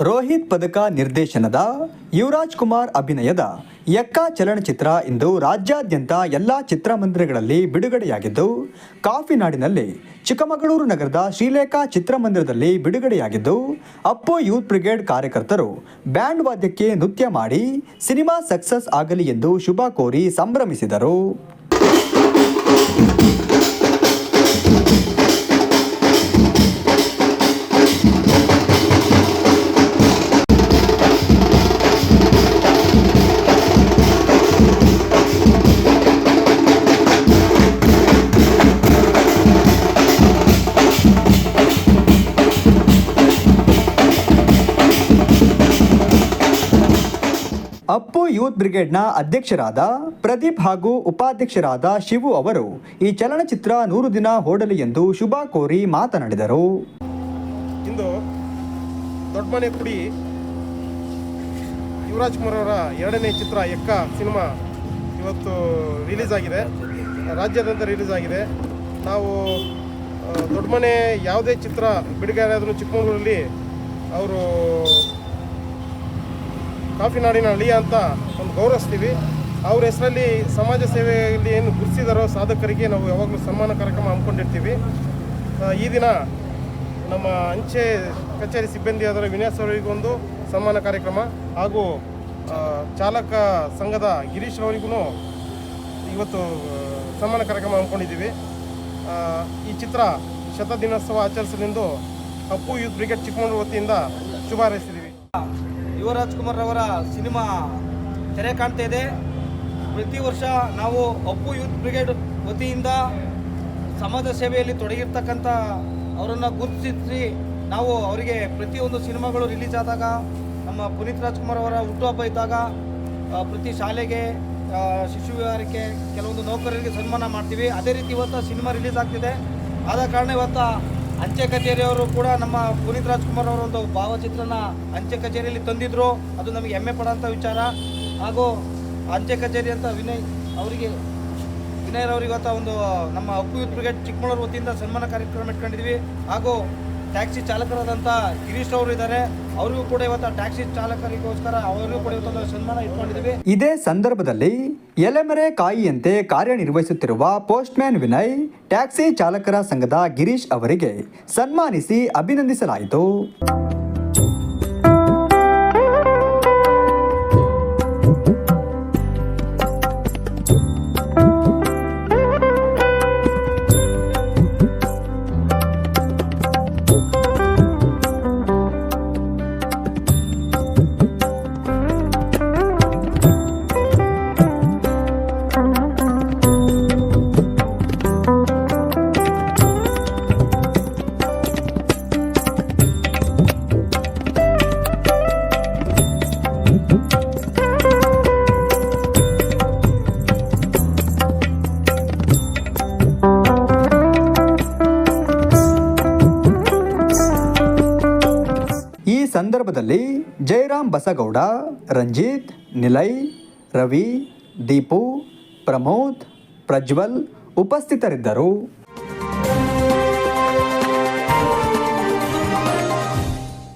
ರೋಹಿತ್ ಪದಕ ನಿರ್ದೇಶನದ ಯುವರಾಜ್ ಕುಮಾರ್ ಅಭಿನಯದ ಯಕ್ಕ ಚಲನಚಿತ್ರ ಇಂದು ರಾಜ್ಯಾದ್ಯಂತ ಎಲ್ಲ ಚಿತ್ರಮಂದಿರಗಳಲ್ಲಿ ಬಿಡುಗಡೆಯಾಗಿದ್ದು ಕಾಫಿ ನಾಡಿನಲ್ಲಿ ಚಿಕ್ಕಮಗಳೂರು ನಗರದ ಶ್ರೀಲೇಖಾ ಚಿತ್ರಮಂದಿರದಲ್ಲಿ ಬಿಡುಗಡೆಯಾಗಿದ್ದು, ಅಪ್ಪು ಯೂತ್ ಬ್ರಿಗೇಡ್ ಕಾರ್ಯಕರ್ತರು ಬ್ಯಾಂಡ್ ವಾದ್ಯಕ್ಕೆ ನೃತ್ಯ ಮಾಡಿ ಸಿನಿಮಾ ಸಕ್ಸಸ್ ಆಗಲಿ ಎಂದು ಶುಭ ಕೋರಿ ಸಂಭ್ರಮಿಸಿದರು. ಅಪ್ಪು ಯೂತ್ ಬ್ರಿಗೇಡ್ನ ಅಧ್ಯಕ್ಷರಾದ ಪ್ರದೀಪ್ ಹಾಗೂ ಉಪಾಧ್ಯಕ್ಷರಾದ ಶಿವು ಅವರು ಈ ಚಲನಚಿತ್ರ ನೂರು ದಿನ ಓಡಲಿ ಎಂದು ಶುಭ ಕೋರಿ ಮಾತನಾಡಿದರು. ಇಂದು ದೊಡ್ಡಮನೆ ಕುಡಿ ಯುವರಾಜ್ ಕುಮಾರ್ ಅವರ ಎರಡನೇ ಚಿತ್ರ ಎಕ್ಕ ಸಿನಿಮಾ ಇವತ್ತು ರಿಲೀಸ್ ಆಗಿದೆ. ರಾಜ್ಯಾದ್ಯಂತ ರಿಲೀಸ್ ಆಗಿದೆ. ನಾವು ದೊಡ್ಡಮನೆ ಯಾವುದೇ ಚಿತ್ರ, ಬಿಡುಗಡೆ ಆದರೂ ಚಿಕ್ಕಮಗಳೂರಲ್ಲಿ ಅವರು ಕಾಫಿನಾಡಿನ ಅಳಿಯ ಅಂತ ಒಂದು ಗೌರವಿಸ್ತೀವಿ. ಅವ್ರ ಹೆಸರಲ್ಲಿ ಸಮಾಜ ಸೇವೆಯಲ್ಲಿ ಏನು ಗುರುತಿಸಿದಾರೋ ಸಾಧಕರಿಗೆ ನಾವು ಯಾವಾಗಲೂ ಸನ್ಮಾನ ಕಾರ್ಯಕ್ರಮ ಹಮ್ಮಿಕೊಂಡಿರ್ತೀವಿ. ಈ ದಿನ ನಮ್ಮ ಅಂಚೆ ಕಚೇರಿ ಸಿಬ್ಬಂದಿಯಾದ ವಿನ್ಯಾಸ ಅವರಿಗೊಂದು ಸನ್ಮಾನ ಕಾರ್ಯಕ್ರಮ ಹಾಗೂ ಚಾಲಕ ಸಂಘದ ಗಿರೀಶ್ ಅವರಿಗೂ ಇವತ್ತು ಸನ್ಮಾನ ಕಾರ್ಯಕ್ರಮ ಹಮ್ಮಿಕೊಂಡಿದ್ದೀವಿ. ಈ ಚಿತ್ರ ಶತ ದಿನೋತ್ಸವ ಆಚರಿಸಲೆಂದು ಅಪ್ಪು ಯೂತ್ ಬ್ರಿಗೇಡ್ ಚಿಕ್ಕಮಗಳೂರು ವತಿಯಿಂದ ಶುಭ ಹಾರೈಸಿದ್ದೀವಿ ಯುವರಾಜ್ ಕುಮಾರ್ ಅವರ ಸಿನಿಮಾ ತೆರೆ ಕಾಣ್ತಾ ಇದೆ. ಪ್ರತಿ ವರ್ಷ ನಾವು ಅಪ್ಪು ಯೂತ್ ಬ್ರಿಗೇಡ್ ವತಿಯಿಂದ ಸಮಾಜ ಸೇವೆಯಲ್ಲಿ ತೊಡಗಿರ್ತಕ್ಕಂಥ ಅವರನ್ನು ಗುರುತಿಸಿ ನಾವು ಅವರಿಗೆ ಪ್ರತಿಯೊಂದು ಸಿನಿಮಾಗಳು ರಿಲೀಸ್ ಆದಾಗ, ನಮ್ಮ ಪುನೀತ್ ರಾಜ್ಕುಮಾರ್ ಅವರ ಹುಟ್ಟುಹಬ್ಬ ಇದ್ದಾಗ ಪ್ರತಿ ಶಾಲೆಗೆ ಶಿಶು ವಿಹಾರಕ್ಕೆ ಕೆಲವೊಂದು ನೌಕರರಿಗೆ ಸನ್ಮಾನ ಮಾಡ್ತೀವಿ. ಅದೇ ರೀತಿ ಇವತ್ತು ಸಿನಿಮಾ ರಿಲೀಸ್ ಆಗ್ತಿದೆ. ಆದ ಕಾರಣ ಇವತ್ತು ಅಂಚೆ ಕಚೇರಿಯವರು ಕೂಡ ನಮ್ಮ ಪುನೀತ್ ರಾಜ್ಕುಮಾರ್ ಅವರ ಒಂದು ಭಾವಚಿತ್ರನ ಅಂಚೆ ಕಚೇರಿಯಲ್ಲಿ ತಂದಿದ್ರು. ಅದು ನಮಗೆ ಹೆಮ್ಮೆ ಪಡೋಂಥ ವಿಚಾರ. ಹಾಗೂ ಅಂಚೆ ಕಚೇರಿ ಅಂತ ವಿನಯ್ ಅವರಿಗೆ ವಿನಯ್ ಅವರಿಗೆ ಇವತ್ತು ಒಂದು, ನಮ್ಮ ಅಪ್ಪು ಬ್ರಿಗೇಡ್ ಚಿಕ್ಕಮಗಳೂರು ವತಿಯಿಂದ ಸನ್ಮಾನ ಕಾರ್ಯಕ್ರಮ ಇಟ್ಕೊಂಡಿದ್ವಿ. ಹಾಗೂ ಟ್ಯಾಕ್ಸಿ ಚಾಲಕರಾದಂಥ ಗಿರೀಶ್ ಅವರು ಇದ್ದಾರೆ. ಅವರಿಗೂ ಕೂಡ ಇವತ್ತು ಟ್ಯಾಕ್ಸಿ ಚಾಲಕರಿಗೋಸ್ಕರ ಅವರಿಗೂ ಕೂಡ ಇವತ್ತೊಂದು ಸನ್ಮಾನ ಇಟ್ಕೊಂಡಿದ್ದೀವಿ. ಇದೇ ಸಂದರ್ಭದಲ್ಲಿ ಎಲೆಮರೆ ಕಾಯಿಯಂತೆ ಕಾರ್ಯನಿರ್ವಹಿಸುತ್ತಿರುವ ಪೋಸ್ಟ್ಮ್ಯಾನ್ ವಿನಯ್, ಟ್ಯಾಕ್ಸಿ ಚಾಲಕರ ಸಂಘದ ಗಿರೀಶ್ ಅವರಿಗೆ ಸನ್ಮಾನಿಸಿ ಅಭಿನಂದಿಸಲಾಯಿತು. ಸಂದರ್ಭದಲ್ಲಿ ಜಯರಾಮ್ ಬಸಗೌಡ ರಂಜಿತ್ ನಿಲಯ್ ರವಿ ದೀಪು ಪ್ರಮೋದ್ ಪ್ರಜ್ವಲ್ ಉಪಸ್ಥಿತರಿದ್ದರು.